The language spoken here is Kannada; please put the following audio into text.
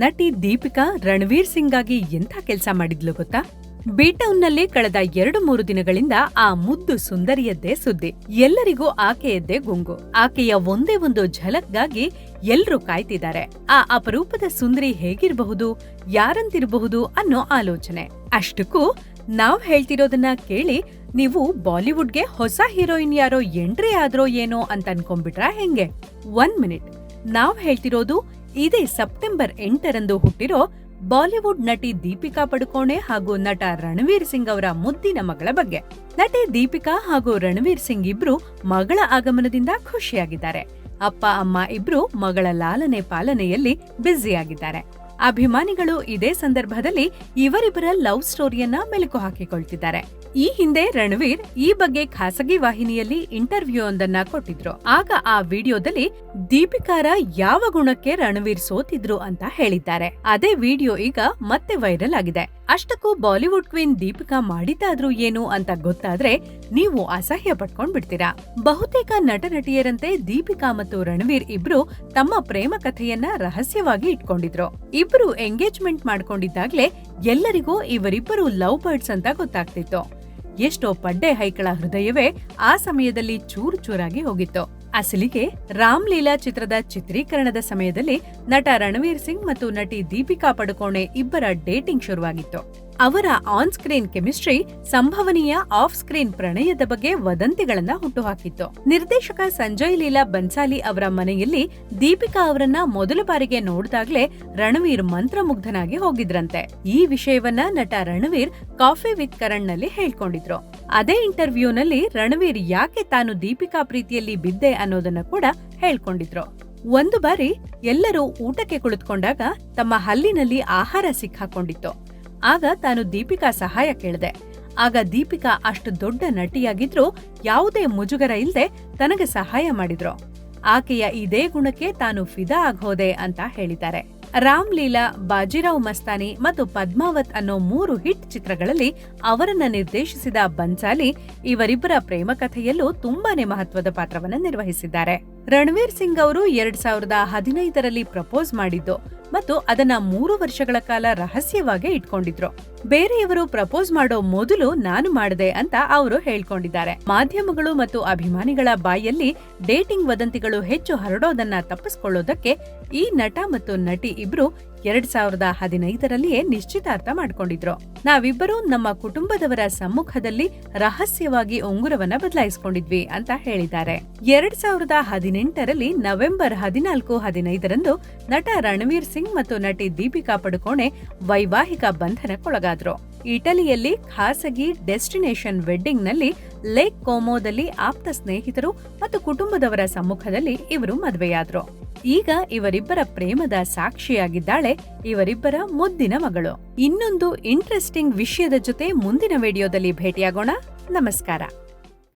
ನಟಿ ದೀಪಿಕಾ ರಣವೀರ್ ಸಿಂಗ್ ಆಗಿ ಎಂಥ ಕೆಲಸ ಮಾಡಿದ್ಲು ಗೊತ್ತಾ? ಬೀಟೌನ್ನಲ್ಲಿ ಕಳೆದ ಎರಡು ಮೂರು ದಿನಗಳಿಂದ ಆ ಮುದ್ದು ಸುಂದರಿಯದ್ದೇ ಸುದ್ದಿ. ಎಲ್ಲರಿಗೂ ಆಕೆಯದ್ದೇ ಗುಂಗು. ಆಕೆಯ ಒಂದೇ ಒಂದು ಝಲಕ್ಗಾಗಿ ಎಲ್ರೂ ಕಾಯ್ತಿದ್ದಾರೆ. ಆ ಅಪರೂಪದ ಸುಂದರಿ ಹೇಗಿರಬಹುದು, ಯಾರಂತಿರಬಹುದು ಅನ್ನೋ ಆಲೋಚನೆ. ಅಷ್ಟಕ್ಕೂ ನಾವ್ ಹೇಳ್ತಿರೋದನ್ನ ಕೇಳಿ ನೀವು ಬಾಲಿವುಡ್ಗೆ ಹೊಸ ಹೀರೋಯಿನ್ ಯಾರೋ ಎಂಟ್ರಿ ಆದ್ರೋ ಏನೋ ಅಂತ ಅನ್ಕೊಂಡ್ಬಿಟ್ರ ಹೆಂಗೆ? One minute. ನಾವ್ ಹೇಳ್ತಿರೋದು ಇದೇ ಸೆಪ್ಟೆಂಬರ್ ಎಂಟರಂದು ಹುಟ್ಟಿರೋ ಬಾಲಿವುಡ್ ನಟಿ ದೀಪಿಕಾ ಪಡುಕೋಣೆ ಹಾಗೂ ನಟ ರಣವೀರ್ ಸಿಂಗ್ ಅವರ ಮುದ್ದಿನ ಮಗಳ ಬಗ್ಗೆ. ನಟಿ ದೀಪಿಕಾ ಹಾಗೂ ರಣವೀರ್ ಸಿಂಗ್ ಇಬ್ರು ಮಗಳ ಆಗಮನದಿಂದ ಖುಷಿಯಾಗಿದ್ದಾರೆ. ಅಪ್ಪ, ಅಮ್ಮ ಇಬ್ರು ಮಗಳ ಲಾಲನೆ ಪಾಲನೆಯಲ್ಲಿ ಬ್ಯುಸಿಯಾಗಿದ್ದಾರೆ. ಅಭಿಮಾನಿಗಳು ಇದೇ ಸಂದರ್ಭದಲ್ಲಿ ಇವರಿಬ್ಬರ ಲವ್ ಸ್ಟೋರಿಯನ್ನ ಮೆಲುಕು ಹಾಕಿಕೊಳ್ತಿದ್ದಾರೆ. ಈ ಹಿಂದೆ ರಣವೀರ್ ಈ ಬಗ್ಗೆ ಖಾಸಗಿ ವಾಹಿನಿಯಲ್ಲಿ ಇಂಟರ್ವ್ಯೂ ಒಂದನ್ನ ಕೊಟ್ಟಿದ್ರು. ಆಗ ಆ ವಿಡಿಯೋದಲ್ಲಿ ದೀಪಿಕಾರ ಯಾವ ಗುಣಕ್ಕೆ ರಣವೀರ್ ಸೋತಿದ್ರು ಅಂತ ಹೇಳಿದ್ದಾರೆ. ಅದೇ ವಿಡಿಯೋ ಈಗ ಮತ್ತೆ ವೈರಲ್ ಆಗಿದೆ. ಅಷ್ಟಕ್ಕೂ ಬಾಲಿವುಡ್ ಕ್ವೀನ್ ದೀಪಿಕಾ ಮಾಡಿದ್ದಾದ್ರೂ ಏನು ಅಂತ ಗೊತ್ತಾದ್ರೆ ನೀವು ಅಸಹ್ಯ ಪಟ್ಕೊಂಡ್ ಬಿಡ್ತೀರಾ ಬಹುತೇಕ ನಟ ನಟಿಯರಂತೆ ದೀಪಿಕಾ ಮತ್ತು ರಣವೀರ್ ಇಬ್ರು ತಮ್ಮ ಪ್ರೇಮ ಕಥೆಯನ್ನ ರಹಸ್ಯವಾಗಿ ಇಟ್ಕೊಂಡಿದ್ರು. ಇಬ್ರು ಎಂಗೇಜ್ಮೆಂಟ್ ಮಾಡ್ಕೊಂಡಿದ್ದಾಗ್ಲೇ ಎಲ್ಲರಿಗೂ ಇವರಿಬ್ಬರು ಲವ್ ಬರ್ಡ್ಸ್ ಅಂತ ಗೊತ್ತಾಗ್ತಿತ್ತು. ಎಷ್ಟೋ ಪಡ್ಡೆ ಹೈಕಳ ಹೃದಯವೇ ಆ ಸಮಯದಲ್ಲಿ ಚೂರು ಚೂರಾಗಿ ಹೋಗಿತ್ತು. ಅಸಲಿಗೆ ರಾಮ್ ಲೀಲಾ ಚಿತ್ರದ ಚಿತ್ರೀಕರಣದ ಸಮಯದಲ್ಲಿ ನಟ ರಣವೀರ್ ಸಿಂಗ್ ಮತ್ತು ನಟಿ ದೀಪಿಕಾ ಪಡುಕೋಣೆ ಇಬ್ಬರ ಡೇಟಿಂಗ್ ಶುರುವಾಗಿತ್ತು. ಅವರ ಆನ್ ಸ್ಕ್ರೀನ್ ಕೆಮಿಸ್ಟ್ರಿ ಸಂಭವನೀಯ ಆಫ್ ಸ್ಕ್ರೀನ್ ಪ್ರಣಯದ ಬಗ್ಗೆ ವದಂತಿಗಳನ್ನ ಹುಟ್ಟುಹಾಕಿತ್ತು. ನಿರ್ದೇಶಕ ಸಂಜಯ್ ಲೀಲಾ ಬನ್ಸಾಲಿ ಅವರ ಮನೆಯಲ್ಲಿ ದೀಪಿಕಾ ಅವರನ್ನ ಮೊದಲ ಬಾರಿಗೆ ನೋಡಿದಾಗ್ಲೇ ರಣವೀರ್ ಮಂತ್ರಮುಗ್ಧನಾಗಿ ಹೋಗಿದ್ರಂತೆ. ಈ ವಿಷಯವನ್ನ ನಟ ರಣವೀರ್ ಕಾಫಿ ವಿತ್ ಕರಣ್ನಲ್ಲಿ ಹೇಳ್ಕೊಂಡಿದ್ರು. ಅದೇ ಇಂಟರ್ವ್ಯೂನಲ್ಲಿ ರಣವೀರ್ ಯಾಕೆ ತಾನು ದೀಪಿಕಾ ಪ್ರೀತಿಯಲ್ಲಿ ಬಿದ್ದೆ ಅನ್ನೋದನ್ನ ಕೂಡ ಹೇಳ್ಕೊಂಡಿದ್ರು. ಒಂದು ಬಾರಿ ಎಲ್ಲರೂ ಊಟಕ್ಕೆ ಕುಳಿತುಕೊಂಡಾಗ ತಮ್ಮ ಹಲ್ಲಿನಲ್ಲಿ ಆಹಾರ ಸಿಕ್ಕಾಕೊಂಡಿತ್ತು. ಆಗ ತಾನು ದೀಪಿಕಾ ಸಹಾಯ ಕೇಳಿದೆ. ಆಗ ದೀಪಿಕಾ ಅಷ್ಟು ದೊಡ್ಡ ನಟಿಯಾಗಿದ್ರೂ ಯಾವುದೇ ಮುಜುಗರ ಇಲ್ಲದೆ ತನಗೆ ಸಹಾಯ ಮಾಡಿದ್ರು. ಆಕೆಯ ಇದೇ ಗುಣಕ್ಕೆ ತಾನು ಫಿದಾ ಆಗೋದೆ ಅಂತ ಹೇಳಿದ್ದಾರೆ. ರಾಮ್ ಲೀಲಾ, ಬಾಜಿರಾವ್ ಮಸ್ತಾನಿ ಮತ್ತು ಪದ್ಮಾವತ್ ಅನ್ನೋ ಮೂರು ಹಿಟ್ ಚಿತ್ರಗಳಲ್ಲಿ ಅವರನ್ನ ನಿರ್ದೇಶಿಸಿದ ಬನ್ಸಾಲಿ ಇವರಿಬ್ಬರ ಪ್ರೇಮ ಕಥೆಯಲ್ಲೂ ತುಂಬಾನೇ ಮಹತ್ವದ ಪಾತ್ರವನ್ನು ನಿರ್ವಹಿಸಿದ್ದಾರೆ. ರಣವೀರ್ ಸಿಂಗ್ ಅವರು ಎರಡ್ ಸಾವಿರದ ಹದಿನೈದರಲ್ಲಿ ಪ್ರಪೋಸ್ ಮಾಡಿದ್ದು ಮತ್ತು ಅದನ್ನ ಮೂರು ವರ್ಷಗಳ ಕಾಲ ರಹಸ್ಯವಾಗಿ ಇಟ್ಕೊಂಡಿದ್ರು. ಬೇರೆಯವರು ಪ್ರಪೋಸ್ ಮಾಡೋ ಮೊದಲು ನಾನು ಮಾಡಿದೆ ಅಂತ ಅವರು ಹೇಳ್ಕೊಂಡಿದ್ದಾರೆ. ಮಾಧ್ಯಮಗಳು ಮತ್ತು ಅಭಿಮಾನಿಗಳ ಬಾಯಲ್ಲಿ ಡೇಟಿಂಗ್ ವದಂತಿಗಳು ಹೆಚ್ಚು ಹರಡೋದನ್ನ ತಪ್ಪಿಸ್ಕೊಳ್ಳೋದಕ್ಕೆ ಈ ನಟ ಮತ್ತು ನಟಿ ಇಬ್ರು ಎರಡ್ ಸಾವಿರದ ಹದಿನೈದರಲ್ಲಿಯೇ ನಿಶ್ಚಿತಾರ್ಥ ಮಾಡ್ಕೊಂಡಿದ್ರು. ನಾವಿಬ್ಬರು ನಮ್ಮ ಕುಟುಂಬದವರ ಸಮ್ಮುಖದಲ್ಲಿ ರಹಸ್ಯವಾಗಿ ಉಂಗುರವನ್ನ ಬದಲಾಯಿಸಿಕೊಂಡಿದ್ವಿ ಅಂತ ಹೇಳಿದ್ದಾರೆ. ಎರಡ್ ಸಾವಿರದ ಹದಿನೆಂಟರಲ್ಲಿ ನವೆಂಬರ್ ಹದಿನಾಲ್ಕು, ಹದಿನೈದರಂದು ನಟ ರಣವೀರ್ ಸಿಂಗ್ ಮತ್ತು ನಟಿ ದೀಪಿಕಾ ಪಡುಕೋಣೆ ವೈವಾಹಿಕ ಬಂಧನಕ್ಕೊಳಗಾದ್ರು. ಇಟಲಿಯಲ್ಲಿ ಖಾಸಗಿ ಡೆಸ್ಟಿನೇಷನ್ ವೆಡ್ಡಿಂಗ್ನಲ್ಲಿ ಲೇಕ್ ಕೋಮೋದಲ್ಲಿ ಆಪ್ತ ಸ್ನೇಹಿತರು ಮತ್ತು ಕುಟುಂಬದವರ ಸಮ್ಮುಖದಲ್ಲಿ ಇವರು ಮದುವೆಯಾದ್ರು. ಈಗ ಇವರಿಬ್ಬರ ಪ್ರೇಮದ ಸಾಕ್ಷಿಯಾಗಿದ್ದಾಳೆ ಇವರಿಬ್ಬರ ಮುದ್ದಿನ ಮಗಳು. ಇನ್ನೊಂದು ಇಂಟ್ರೆಸ್ಟಿಂಗ್ ವಿಷಯದ ಜೊತೆ ಮುಂದಿನ ವಿಡಿಯೋದಲ್ಲಿ ಭೇಟಿಯಾಗೋಣ. ನಮಸ್ಕಾರ.